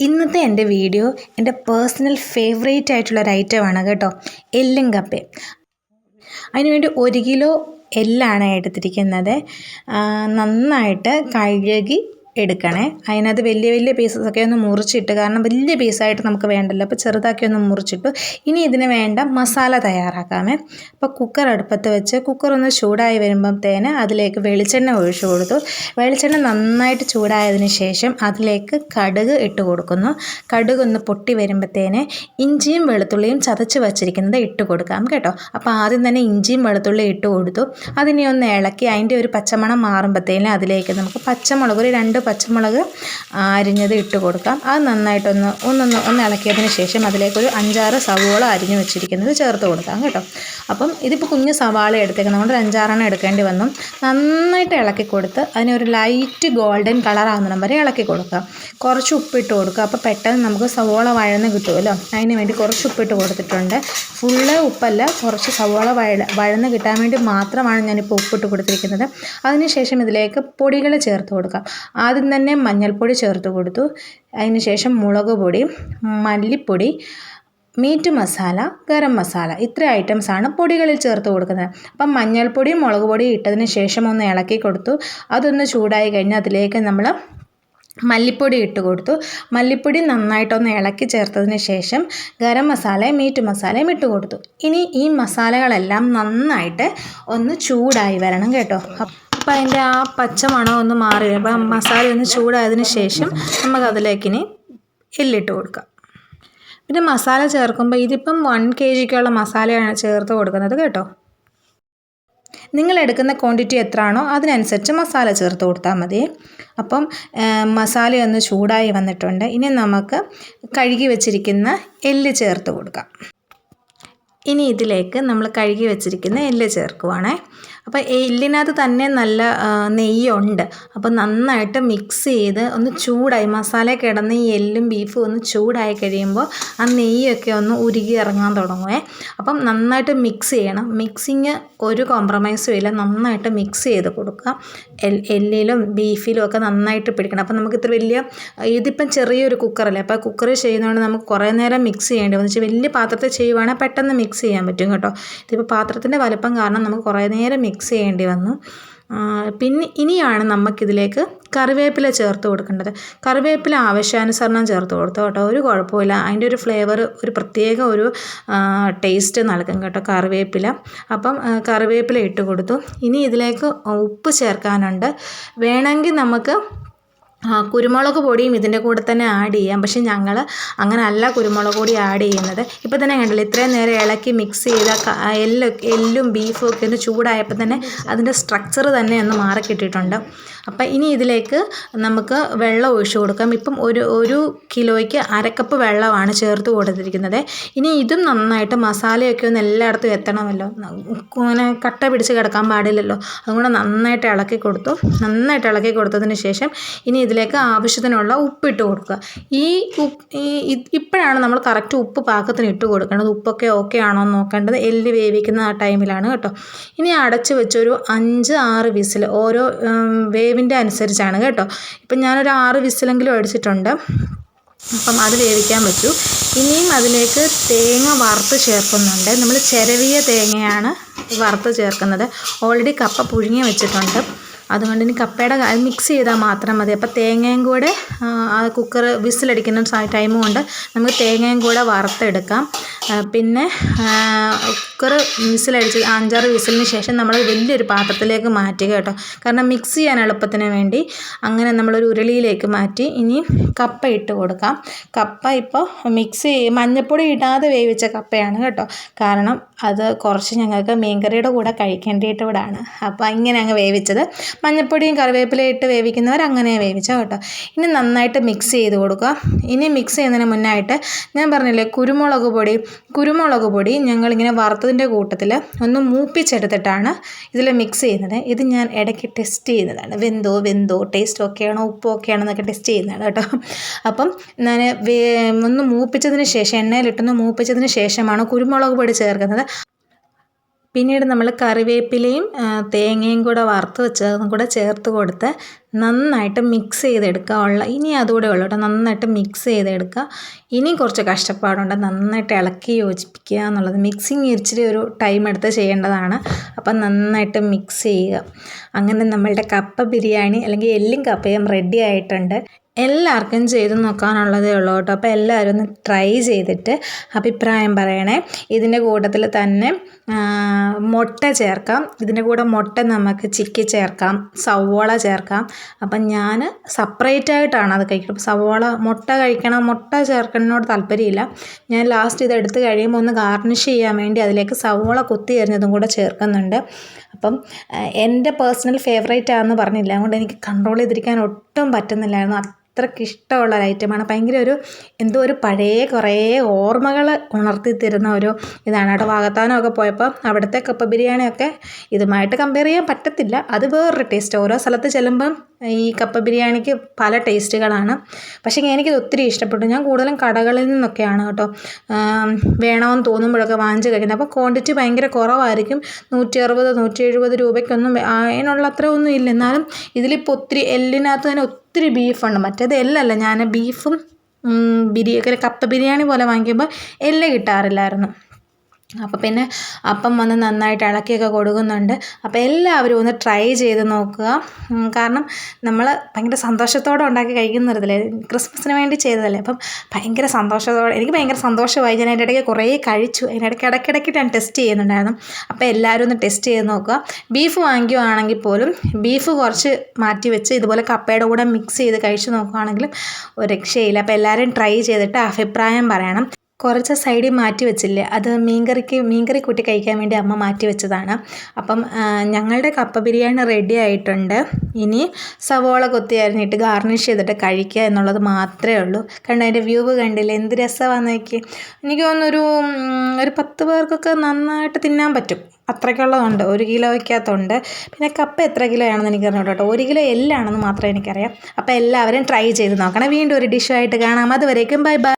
ഇന്നത്തെ എന്റെ വീഡിയോ എന്റെ പേഴ്സണൽ ഫേവറേറ്റ് ആയിട്ടുള്ള ഒരു ഐറ്റമാണ് കേട്ടോ എല്ലും കപ്പയും അതിനുവേണ്ടി ഒരു കിലോ എല്ലാണ് എടുത്തിരിക്കുന്നത്. നന്നായിട്ട് കഴുകി എടുക്കണേ. അതിനകത്ത് വലിയ വലിയ പീസസ് ഒക്കെ ഒന്ന് മുറിച്ചിട്ട് കാരണം വലിയ പീസായിട്ട് നമുക്ക് വേണ്ടല്ലോ. അപ്പോൾ ചെറുതാക്കി ഒന്ന് മുറിച്ചിട്ടു. ഇനി ഇതിന് വേണ്ട മസാല തയ്യാറാക്കാമേ. അപ്പോൾ കുക്കർ അടുപ്പത്ത് വെച്ച് കുക്കർ ഒന്ന് ചൂടായി വരുമ്പോഴത്തേന് അതിലേക്ക് വെളിച്ചെണ്ണ ഒഴിച്ചു കൊടുത്തു. വെളിച്ചെണ്ണ നന്നായിട്ട് ചൂടായതിന് ശേഷം അതിലേക്ക് കടുക് ഇട്ട് കൊടുക്കുന്നു. കടുക് ഒന്ന് പൊട്ടി വരുമ്പോഴത്തേന് ഇഞ്ചിയും വെളുത്തുള്ളിയും ചതച്ച് വച്ചിരിക്കുന്നത് ഇട്ട് കൊടുക്കാം കേട്ടോ. അപ്പോൾ ആദ്യം തന്നെ ഇഞ്ചിയും വെളുത്തുള്ളിയും ഇട്ട് കൊടുത്തു. അതിനെ ഒന്ന് ഇളക്കി അതിന്റെ ഒരു പച്ചമണം മാറുമ്പോഴത്തേന് അതിലേക്ക് നമുക്ക് പച്ചമുളക് ഒരു രണ്ട് പച്ചമുളക് അരിഞ്ഞത് ഇട്ട് കൊടുക്കാം. അത് നന്നായിട്ടൊന്ന് ഒന്നൊന്ന് ഒന്ന് ഇളക്കിയതിന് ശേഷം അതിലേക്കൊരു അഞ്ചാറ് സവോള അരിഞ്ഞു വെച്ചിരിക്കുന്നത് ചേർത്ത് കൊടുക്കാം കേട്ടോ. അപ്പം ഇതിപ്പോൾ കുഞ്ഞ് സവാള എടുത്തേക്കുന്നത് ഒരു അഞ്ചാറെണ്ണം എടുക്കേണ്ടി വന്നു. നന്നായിട്ട് ഇളക്കി കൊടുത്ത് അതിനൊരു ലൈറ്റ് ഗോൾഡൻ കളർ ആകുന്നിടം വരെ ഇളക്കി കൊടുക്കുക കുറച്ച് ഉപ്പിട്ട് കൊടുക്കുക. അപ്പോൾ പെട്ടെന്ന് നമുക്ക് സവോള വഴന്ന് കിട്ടുമല്ലോ. അതിന് വേണ്ടി കുറച്ച് ഉപ്പിട്ട് കൊടുത്തിട്ടുണ്ട്. ഫുള്ള് ഉപ്പല്ല കുറച്ച് സവോള വഴ വഴന്ന് കിട്ടാൻ വേണ്ടി മാത്രമാണ് ഞാനിപ്പോൾ ഉപ്പിട്ട് കൊടുത്തിരിക്കുന്നത്. അതിനുശേഷം ഇതിലേക്ക് പൊടികൾ ചേർത്ത് കൊടുക്കാം. ആദ്യം തന്നെ മഞ്ഞൾപ്പൊടി ചേർത്ത് കൊടുത്തു. അതിന് ശേഷം മുളക് പൊടി മല്ലിപ്പൊടി മീറ്റ് മസാല ഗരം മസാല. ഇത്ര ഐറ്റംസാണ് പൊടികളിൽ ചേർത്ത് കൊടുക്കുന്നത്. അപ്പം മഞ്ഞൾപ്പൊടിയും മുളക് പൊടിയും ഇട്ടതിന് ശേഷം ഒന്ന് ഇളക്കി കൊടുത്തു. അതൊന്ന് ചൂടായി കഴിഞ്ഞാൽ അതിലേക്ക് നമ്മൾ മല്ലിപ്പൊടി ഇട്ട് കൊടുത്തു. മല്ലിപ്പൊടി നന്നായിട്ടൊന്ന് ഇളക്കി ചേർത്തതിന് ശേഷം ഗരം മസാലയും മീറ്റ് മസാലയും ഇട്ട് കൊടുത്തു. ഇനി ഈ മസാലകളെല്ലാം നന്നായിട്ട് ഒന്ന് ചൂടായി വരണം കേട്ടോ. അപ്പം അതിന്റെ ആ പച്ച മണം ഒന്ന് മാറി അപ്പം മസാല ഒന്ന് ചൂടായതിന് ശേഷം നമുക്ക് അതിലേക്കിനി എല്ലിട്ട് കൊടുക്കാം. പിന്നെ മസാല ചേർക്കുമ്പോൾ ഇതിപ്പം വൺ കെ ജിക്കുള്ള മസാലയാണ് ചേർത്ത് കൊടുക്കുന്നത് കേട്ടോ. നിങ്ങൾ എടുക്കുന്ന ക്വാണ്ടിറ്റി എത്രയാണോ അതിനനുസരിച്ച് മസാല ചേർത്ത് കൊടുത്താൽ മതി. അപ്പം മസാല ഒന്ന് ചൂടായി വന്നിട്ടുണ്ട്. ഇനി നമുക്ക് കഴുകി വെച്ചിരിക്കുന്ന എല്ല് ചേർത്ത് കൊടുക്കാം. ഇനി ഇതിലേക്ക് നമ്മൾ കഴുകി വെച്ചിരിക്കുന്ന എല്ല് ചേർക്കുവാണേ. അപ്പോൾ എല്ലിനകത്ത് തന്നെ നല്ല നെയ്യുണ്ട്. അപ്പോൾ നന്നായിട്ട് മിക്സ് ചെയ്ത് ഒന്ന് ചൂടായി മസാല കിടന്ന് ഈ എല്ലും ബീഫും ഒന്ന് ചൂടായി കഴിയുമ്പോൾ ആ നെയ്യൊക്കെ ഒന്ന് ഉരുകി ഇറങ്ങാൻ തുടങ്ങുമേ അപ്പം നന്നായിട്ട് മിക്സ് ചെയ്യണം. മിക്സിങ് ഒരു കോംപ്രമൈസും ഇല്ല. നന്നായിട്ട് മിക്സ് ചെയ്ത് കൊടുക്കുക. എല്ലിലും ബീഫിലും ഒക്കെ നന്നായിട്ട് പിടിക്കണം. അപ്പം നമുക്ക് ഇത്ര വലിയ ഇതിപ്പം ചെറിയൊരു കുക്കറല്ലേ? അപ്പോൾ കുക്കറിൽ ചെയ്യുന്നതുകൊണ്ട് നമുക്ക് കുറേ നേരം മിക്സ് ചെയ്യേണ്ടി വന്നു. വെച്ചാൽ വലിയ പാത്രത്തിൽ ചെയ്യുവാണെങ്കിൽ പെട്ടെന്ന് മിക്സ് ചെയ്യാൻ പറ്റും കേട്ടോ. ഇതിപ്പോൾ പാത്രത്തിന്റെ വലുപ്പം കാരണം നമുക്ക് കുറേ നേരം ചെയ്യേണ്ടി വന്നു. പിന്നെ ഇനിയാണ് നമുക്കിതിലേക്ക് കറിവേപ്പില ചേർത്ത് കൊടുക്കേണ്ടത്. കറിവേപ്പില ആവശ്യാനുസരണം ചേർത്ത് കൊടുത്തു കേട്ടോ. ഒരു കുഴപ്പമില്ല അതിന്റെ ഒരു ഫ്ലേവർ ഒരു പ്രത്യേക ഒരു ടേസ്റ്റ് നൽകും കേട്ടോ കറിവേപ്പില. അപ്പം കറിവേപ്പില ഇട്ട് കൊടുത്തു. ഇനി ഇതിലേക്ക് ഉപ്പ് ചേർക്കാനുണ്ട്. വേണമെങ്കിൽ നമുക്ക് കുരുമുളക് പൊടിയും ഇതിന്റെ കൂടെ തന്നെ ആഡ് ചെയ്യാം. പക്ഷെ ഞങ്ങൾ അങ്ങനെ അല്ല കുരുമുളക് പൊടി ആഡ് ചെയ്യുന്നത്. ഇപ്പോൾ തന്നെ കണ്ടില്ല ഇത്രയും നേരം ഇളക്കി മിക്സ് ചെയ്ത എല്ലും എല്ലും ബീഫും ഒക്കെ ഒന്ന് ചൂടായപ്പോൾ തന്നെ അതിന്റെ സ്ട്രക്ചർ തന്നെ ഒന്ന് മാറിക്കിട്ടിട്ടുണ്ട്. അപ്പം ഇനി ഇതിലേക്ക് നമുക്ക് വെള്ളം ഒഴിച്ചു കൊടുക്കാം. ഇപ്പം ഒരു ഒരു കിലോയ്ക്ക് അരക്കപ്പ് വെള്ളമാണ് ചേർത്ത് കൊടുത്തിരിക്കുന്നത്. ഇനി ഇതും നന്നായിട്ട് മസാലയൊക്കെ ഒന്ന് എല്ലായിടത്തും എത്തണമല്ലോ. അങ്ങനെ കട്ട പിടിച്ച് കിടക്കാൻ പാടില്ലല്ലോ. അതുകൊണ്ട് നന്നായിട്ട് ഇളക്കി കൊടുത്തു. നന്നായിട്ട് ഇളക്കി കൊടുത്തതിന് ശേഷം ഇനി ഇതിലേക്ക് ആവശ്യത്തിനുള്ള ഉപ്പിട്ട് കൊടുക്കുക. ഈ ഇപ്പോഴാണ് നമ്മൾ കറക്റ്റ് ഉപ്പ് പാകത്തിന് ഇട്ട് കൊടുക്കേണ്ടത് ഉപ്പൊക്കെ ഓക്കെ ആണോ എന്ന് നോക്കേണ്ടത്. എല്ല് വേവിക്കുന്ന ആ ടൈമിലാണ് കേട്ടോ. ഇനി അടച്ച് വെച്ചൊരു അഞ്ച് ആറ് വിസിൽ ഓരോ വേവിന്റെ അനുസരിച്ചാണ് കേട്ടോ. ഇപ്പം ഞാനൊരു ആറ് വിസിലെങ്കിലും അടിച്ചിട്ടുണ്ട്. അപ്പം അത് വേവിക്കാൻ വെച്ചു. ഇനിയും അതിലേക്ക് തേങ്ങ വറുത്ത് ചേർക്കുന്നുണ്ട്. നമ്മൾ ചിരവിയ തേങ്ങയാണ് വറുത്ത് ചേർക്കുന്നത്. ഓൾറെഡി കപ്പ പുഴുങ്ങി വെച്ചിട്ടുണ്ട്. അതുകൊണ്ട് ഇനി കപ്പയുടെ മിക്സ് ചെയ്താൽ മാത്രം മതി. അപ്പോൾ തേങ്ങയും കൂടെ കുക്കർ വിസിലടിക്കുന്ന ടൈമും കൊണ്ട് നമുക്ക് തേങ്ങയും കൂടെ വറുത്തെടുക്കാം. പിന്നെ കുക്കർ വിസിലടിച്ച് അഞ്ചാറ് വിസിലിന് ശേഷം നമ്മൾ വലിയൊരു പാത്രത്തിലേക്ക് മാറ്റുക കേട്ടോ. കാരണം മിക്സ് ചെയ്യാൻ എളുപ്പത്തിന് വേണ്ടി അങ്ങനെ നമ്മളൊരു ഉരുളിയിലേക്ക് മാറ്റി ഇനി കപ്പ ഇട്ട് കൊടുക്കാം. കപ്പ ഇപ്പോൾ മിക്സ് ചെയ്ത് മഞ്ഞൾപ്പൊടി ഇടാതെ വേവിച്ച കപ്പയാണ് കേട്ടോ. കാരണം അത് കുറച്ച് ഞങ്ങൾക്ക് മീൻകറിയുടെ കൂടെ കഴിക്കേണ്ടിയിട്ടൂടാണ് അപ്പോൾ ഇങ്ങനെ അങ്ങ് വേവിച്ചത്. മഞ്ഞൾപ്പൊടിയും കറിവേപ്പിലയും ഇട്ട് വേവിക്കുന്നവർ അങ്ങനെ വേവിച്ചോ കേട്ടോ. ഇനി നന്നായിട്ട് മിക്സ് ചെയ്ത് കൊടുക്കുക. ഇനി മിക്സ് ചെയ്യുന്നതിന് മുന്നായിട്ട് ഞാൻ പറഞ്ഞില്ലേ കുരുമുളക് പൊടി. കുരുമുളക് പൊടി ഞങ്ങളിങ്ങനെ വറുത്തതിന്റെ കൂട്ടത്തിൽ ഒന്ന് മൂപ്പിച്ചെടുത്തിട്ടാണ് ഇതിൽ മിക്സ് ചെയ്യുന്നത്. ഇത് ഞാൻ ഇടയ്ക്ക് ടെസ്റ്റ് ചെയ്യുന്നതാണ്. വെന്തോ വെന്തോ ടേസ്റ്റ് ഒക്കെയാണോ ഉപ്പ് ഒക്കെയാണോ എന്നൊക്കെ ടെസ്റ്റ് ചെയ്യുന്നതാണ് കേട്ടോ. അപ്പം ഞാൻ ഒന്ന് മൂപ്പിച്ചതിന് ശേഷം എണ്ണയിലിട്ടൊന്ന് മൂപ്പിച്ചതിന് ശേഷമാണ് കുരുമുളക് പൊടി ചേർക്കുന്നത്. പിന്നീട് നമ്മൾ കറിവേപ്പിലയും തേങ്ങയും കൂടെ വറുത്ത് വെച്ചതും കൂടെ ചേർത്ത് കൊടുത്ത് നന്നായിട്ട് മിക്സ് ചെയ്തെടുക്കുക. ഉള്ള ഇനി അതുകൂടെ ഉള്ളൂ കേട്ടോ. നന്നായിട്ട് മിക്സ് ചെയ്തെടുക്കുക. ഇനിയും കുറച്ച് കഷ്ടപ്പാടുണ്ട്. നന്നായിട്ട് ഇളക്കി യോജിപ്പിക്കുക എന്നുള്ളത്. മിക്സിങ് ഇച്ചിരി ഒരു ടൈം എടുത്ത് ചെയ്യേണ്ടതാണ്. അപ്പം നന്നായിട്ട് മിക്സ് ചെയ്യുക. അങ്ങനെ നമ്മളുടെ കപ്പ ബിരിയാണി അല്ലെങ്കിൽ എല്ലും കപ്പയും റെഡി ആയിട്ടുണ്ട്. എല്ലാവർക്കും ചെയ്ത് നോക്കാനുള്ളതേ ഉള്ളൂ കേട്ടോ. അപ്പോൾ എല്ലാവരും ഒന്ന് ട്രൈ ചെയ്തിട്ട് അഭിപ്രായം പറയണേ. ഇതിന്റെ കൂട്ടത്തിൽ തന്നെ മുട്ട ചേർക്കാം. ഇതിന്റെ കൂടെ മുട്ട നമുക്ക് ചിക്കി ചേർക്കാം സവോള ചേർക്കാം. അപ്പം ഞാൻ സപ്പറേറ്റ് ആയിട്ടാണ് അത് കഴിക്കുന്നത് സവോള മുട്ട കഴിക്കണം മുട്ട ചേർക്കുന്നതിനോട് താല്പര്യമില്ല. ഞാൻ ലാസ്റ്റ് ഇത് എടുത്ത് കഴിയുമ്പോൾ ഒന്ന് ഗാർണിഷ് ചെയ്യാൻ വേണ്ടി അതിലേക്ക് സവോള കുത്തി എറിഞ്ഞതും കൂടെ ചേർക്കുന്നുണ്ട്. അപ്പം എന്റെ പേഴ്സണൽ ഫേവറേറ്റ് ആണെന്ന് പറഞ്ഞില്ല. അതുകൊണ്ട് എനിക്ക് കൺട്രോൾ ചെയ്തിരിക്കാൻ ഒട്ടും പറ്റുന്നില്ലായിരുന്നു. അത്രയ്ക്ക് ഇഷ്ടമുള്ള ഒരു ഐറ്റമാണ് ഭയങ്കര ഒരു എന്തോ ഒരു പഴയ കുറേ ഓർമ്മകൾ ഉണർത്തി തരുന്ന ഒരു ഇതാണ് കേട്ടോ. വാഗത്താനമൊക്കെ പോയപ്പോൾ അവിടുത്തെ കപ്പ ബിരിയാണിയൊക്കെ ഇതുമായിട്ട് കമ്പയർ ചെയ്യാൻ പറ്റത്തില്ല. അത് വേറൊരു ടേസ്റ്റ് ഓരോ സ്ഥലത്ത് ചെല്ലുമ്പം ഈ കപ്പ ബിരിയാണിക്ക് പല ടേസ്റ്റുകളാണ് പക്ഷേ എനിക്കിത് ഒത്തിരി ഇഷ്ടപ്പെട്ടു. ഞാൻ കൂടുതലും കടകളിൽ നിന്നൊക്കെയാണ് കേട്ടോ. വേണമെന്ന് തോന്നുമ്പോഴൊക്കെ വാങ്ങിച്ച് കഴിക്കുന്നത്. അപ്പോൾ ക്വാണ്ടിറ്റി ഭയങ്കര കുറവായിരിക്കും. നൂറ്റി അറുപത് നൂറ്റി എഴുപത് രൂപയ്ക്കൊന്നും അതിനുള്ള അത്ര ഒന്നും ഇല്ല. എന്നാലും ഇതിലിപ്പോൾ ഒത്തിരി എല്ലിനകത്ത് തന്നെ ഒത്തിരി ബീഫുണ്ട്. മറ്റേത് എല്ലല്ല. ഞാൻ ബീഫും ബിരിയാണി കപ്പ ബിരിയാണി പോലെ വാങ്ങിക്കുമ്പോൾ എല്ല് കിട്ടാറില്ലായിരുന്നു. അപ്പോൾ പിന്നെ അപ്പം വന്ന് നന്നായിട്ട് ഇളക്കിയൊക്കെ കൊടുക്കുന്നുണ്ട്. അപ്പം എല്ലാവരും ഒന്ന് ട്രൈ ചെയ്ത് നോക്കുക. കാരണം നമ്മൾ ഭയങ്കര സന്തോഷത്തോടെ ഉണ്ടാക്കി കഴിക്കുന്നതല്ലേ ക്രിസ്മസിന് വേണ്ടി ചെയ്തതല്ലേ? അപ്പം ഭയങ്കര സന്തോഷത്തോടെ എനിക്ക് ഭയങ്കര സന്തോഷമായി. ഞാൻ അതിന്റെ ഇടയ്ക്ക് കുറേ കഴിച്ചു. അതിന്റെ ഇടയ്ക്ക് ഇടയ്ക്കിടയ്ക്ക് ഞാൻ ടെസ്റ്റ് ചെയ്യുന്നുണ്ടായിരുന്നു. അപ്പോൾ എല്ലാവരും ഒന്ന് ടെസ്റ്റ് ചെയ്ത് നോക്കുക. ബീഫ് വാങ്ങിക്കുവാണെങ്കിൽ പോലും ബീഫ് കുറച്ച് മാറ്റി വെച്ച് ഇതുപോലെ കപ്പയുടെ കൂടെ മിക്സ് ചെയ്ത് കഴിച്ച് നോക്കുകയാണെങ്കിലും ഒരു രക്ഷയില്ല. അപ്പോൾ എല്ലാവരും ട്രൈ ചെയ്തിട്ട് അഭിപ്രായം പറയണം. കുറച്ച് സൈഡിൽ മാറ്റി വെച്ചില്ലേ? അത് മീൻകറിക്ക് മീൻകറി കൂട്ടി കഴിക്കാൻ വേണ്ടി അമ്മ മാറ്റി വെച്ചതാണ്. അപ്പം ഞങ്ങളുടെ കപ്പ ബിരിയാണി റെഡി ആയിട്ടുണ്ട്. ഇനി സവോള കൊത്തി അരിഞ്ഞിട്ട് ഗാർണിഷ് ചെയ്തിട്ട് കഴിക്കുക എന്നുള്ളത് മാത്രമേ ഉള്ളൂ. കാരണം അതിന്റെ വ്യൂവ് കണ്ടില്ലേ? എന്ത് രസമാണെന്ന് നോക്കി എനിക്ക് തോന്നുന്നൊരു ഒരു പത്ത് പേർക്കൊക്കെ നന്നായിട്ട് തിന്നാൻ പറ്റും. അത്രയ്ക്കുള്ളതുണ്ട്. ഒരു കിലോയ്ക്കകത്തുണ്ട്. പിന്നെ കപ്പ എത്ര കിലോ ആണെന്ന് എനിക്കറിഞ്ഞൂട്ടോ കേട്ടോ. ഒരു കിലോ എല്ലാണെന്ന് മാത്രമേ എനിക്കറിയാം. അപ്പോൾ എല്ലാവരും ട്രൈ ചെയ്ത് നോക്കണം. വീണ്ടും ഒരു ഡിഷുമായിട്ട് കാണാം. അതുവരേക്കും ബൈ ബൈ.